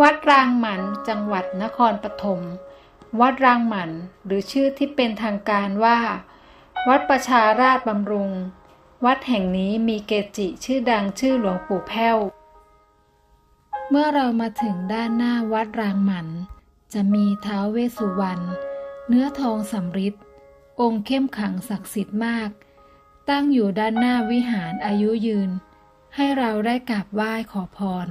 วัดรางหมันจังหวัดนครปฐม วัดรางหมันหรือชื่อที่เป็นทางการว่า วัดประชาราชบำรุง วัดแห่งนี้มีเกจิชื่อดังชื่อหลวงปู่แพ้ว เมื่อเรามาถึงด้านหน้าวัดรางหมัน จะมีท้าวเวสุวรรณเนื้อทองสำริดองค์เข้มขังศักดิ์สิทธิ์มาก ตั้งอยู่ด้านหน้าวิหารอายุยืน ให้เราได้กราบไหว้ขอพร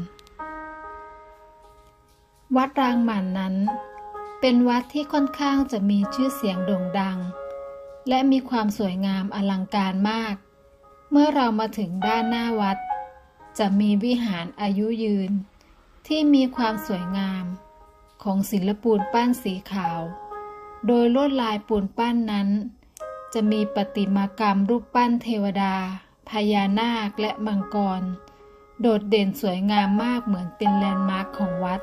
วัดรางหมันนั้น เป็นวัดที่ค่อนข้างจะมีชื่อเสียงโด่งดัง และมีความสวยงามอลังการมาก เมื่อเรามาถึงด้านหน้าวัด จะมีวิหารอายุยืน ที่มีความสวยงาม ของศิลปูนปั้นสีขาว โดยลวดลายปูนปั้นนั้น จะมีประติมากรรมรูปปั้นเทวดา พญานาคและมังกร โดดเด่นสวยงามมากเหมือนเป็นแลนด์มาร์คของวัด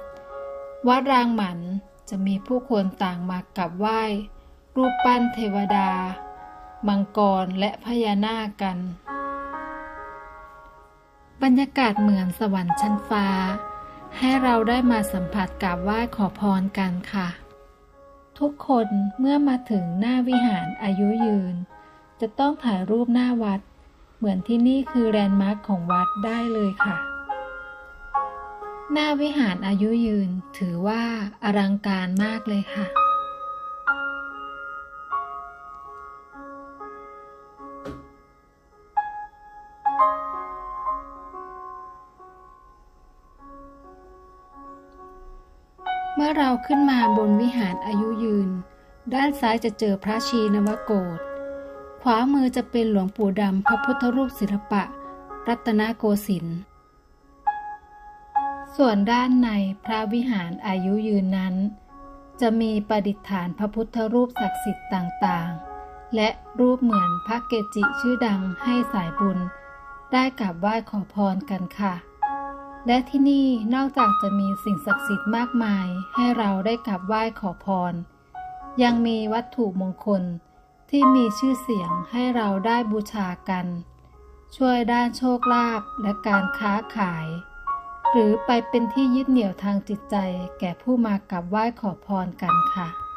วัดรางหมันจะมีผู้คนต่างมากราบไหว้ รูปปั้นเทวดา มังกรและพญานาคกัน บรรยากาศเหมือนสวรรค์ชั้นฟ้า ให้เราได้มาสัมผัสกราบไหว้ขอพรกันค่ะ ทุกคนเมื่อมาถึงหน้าวิหารอายุยืน จะต้องถ่ายรูปหน้าวัด เหมือนที่นี่คือแลนด์มาร์คของวัดได้เลยค่ะ หน้าวิหารอายุยืนถือว่าอลังการมากเลยค่ะ เมื่อเราขึ้นมาบนวิหารอายุยืน ด้านซ้ายจะเจอพระชีนวโกฏขวามือจะเป็นหลวงปู่ดำพระพุทธรูปศิลปะ รัตนโกสินทร์ ส่วนด้านในพระวิหารอายุยืนนั้น จะมีประดิษฐานพระพุทธรูปศักดิ์สิทธิ์ต่างๆ และรูปเหมือนพระเกจิชื่อดังให้สายบุญ ได้กราบไหว้ขอพรกันค่ะ และที่นี่นอกจากจะมีสิ่งศักดิ์สิทธิ์มากมายให้เราได้กราบไหว้ขอพร ยังมีวัตถุมงคลที่มีชื่อเสียงให้เราได้บูชากัน ช่วยด้านโชคลาภและการค้าขาย หรือไปเป็นที่ยึดเหนี่ยวทางจิตใจแก่ผู้มากราบไหว้ขอพรกันค่ะ